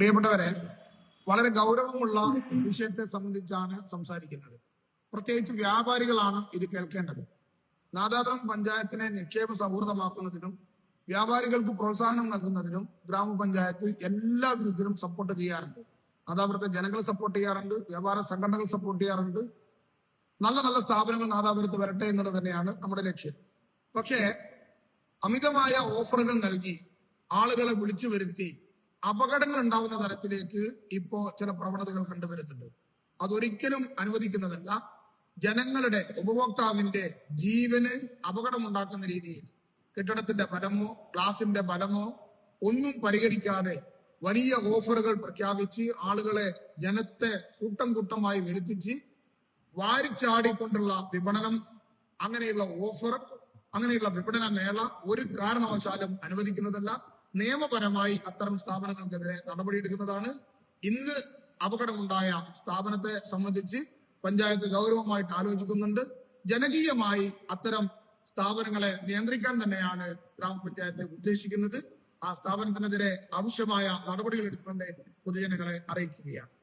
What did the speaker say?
പ്രിയപ്പെട്ടവരെ വളരെ ഗൗരവമുള്ള വിഷയത്തെ സംബന്ധിച്ചാണ് സംസാരിക്കുന്നത്. പ്രത്യേകിച്ച് വ്യാപാരികളാണ് ഇത് കേൾക്കേണ്ടത്. നാദാപുരം പഞ്ചായത്തിനെ നിക്ഷേപ സൗഹൃദമാക്കുന്നതിനും വ്യാപാരികൾക്ക് പ്രോത്സാഹനം നൽകുന്നതിനും ഗ്രാമപഞ്ചായത്ത് എല്ലാ വിധത്തിലും സപ്പോർട്ട് ചെയ്യാറുണ്ട്. നാദാപുരത്തെ ജനങ്ങൾ സപ്പോർട്ട് ചെയ്യാറുണ്ട് വ്യാപാര സംഘടനകൾ സപ്പോർട്ട് ചെയ്യാറുണ്ട്. നല്ല നല്ല സ്ഥാപനങ്ങൾ നാദാപുരത്ത് വരട്ടെ എന്നുള്ളത് തന്നെയാണ് നമ്മുടെ ലക്ഷ്യം. പക്ഷേ അമിതമായ ഓഫറുകൾ നൽകി ആളുകളെ വിളിച്ചു വരുത്തി അപകടങ്ങൾ ഉണ്ടാവുന്ന തരത്തിലേക്ക് ഇപ്പോ ചില പ്രവണതകൾ കണ്ടുവരുന്നുണ്ട്. അതൊരിക്കലും അനുവദിക്കുന്നതല്ല. ജനങ്ങളുടെ ഉപഭോക്താവിന്റെ ജീവന് അപകടമുണ്ടാക്കുന്ന രീതിയിൽ കെട്ടിടത്തിന്റെ ബലമോ ഗ്ലാസിന്റെ ബലമോ ഒന്നും പരിഗണിക്കാതെ വലിയ ഓഫറുകൾ പ്രഖ്യാപിച്ച് ആളുകളെ ജനത്തെ കൂട്ടം കൂട്ടമായി വരുത്തിച്ച് വാരിച്ചാടിക്കൊണ്ടുള്ള വിപണനം അങ്ങനെയുള്ള ഓഫർ അങ്ങനെയുള്ള വിപണന മേള ഒരു കാരണവശാലും അനുവദിക്കുന്നതല്ല. നിയമപരമായി അത്തരം സ്ഥാപനങ്ങൾക്കെതിരെ നടപടിയെടുക്കുന്നതാണ്. ഇന്ന് അപകടമുണ്ടായ സ്ഥാപനത്തെ സംബന്ധിച്ച് പഞ്ചായത്ത് ഗൗരവമായിട്ട് ആലോചിക്കുന്നുണ്ട്. ജനകീയമായി അത്തരം സ്ഥാപനങ്ങളെ നിയന്ത്രിക്കാൻ തന്നെയാണ് ഗ്രാമപഞ്ചായത്ത് ഉദ്ദേശിക്കുന്നത്. ആ സ്ഥാപനത്തിനെതിരെ ആവശ്യമായ നടപടികൾ എടുക്കുമെന്ന് പൊതുജനങ്ങളെ അറിയിക്കുകയാണ്.